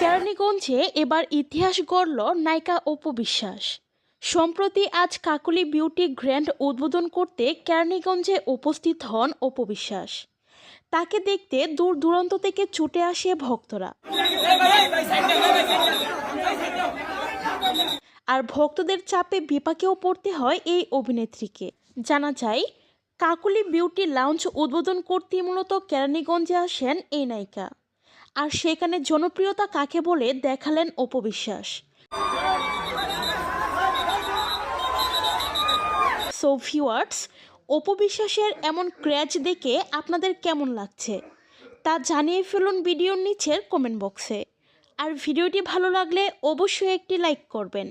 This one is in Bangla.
কেরানীগঞ্জে এবার ইতিহাস গড়ল নায়িকা অপু বিশ্বাস। সম্প্রতি আজ কাকলি বিউটি গ্র্যান্ড উদ্বোধন করতে কেরানীগঞ্জে উপস্থিত হন অপু বিশ্বাস। তাকে দেখতে দূর দূরান্ত থেকে ছুটে আসে ভক্তরা। আর ভক্তদের চাপে বিপাকেও পড়তে হয় এই অভিনেত্রীকে। জানা যায় কাকুলি বিউটি লাউঞ্জ উদ্বোধন করতে মূলত কেরানীগঞ্জে আসেন এই নায়িকা। আর সেখানে জনপ্রিয়তা কাকে বলে দেখালেন অপবিশ্বাস। সো ভিউয়ার্স অপবিশ্বাসের এমন ক্র্যাচ দেখে আপনাদের কেমন লাগছে? তা জানিয়ে ফেলুন ভিডিওর নিচের কমেন্ট বক্সে আর ভিডিওটি ভালো লাগলে অবশ্যই একটি লাইক করবেন।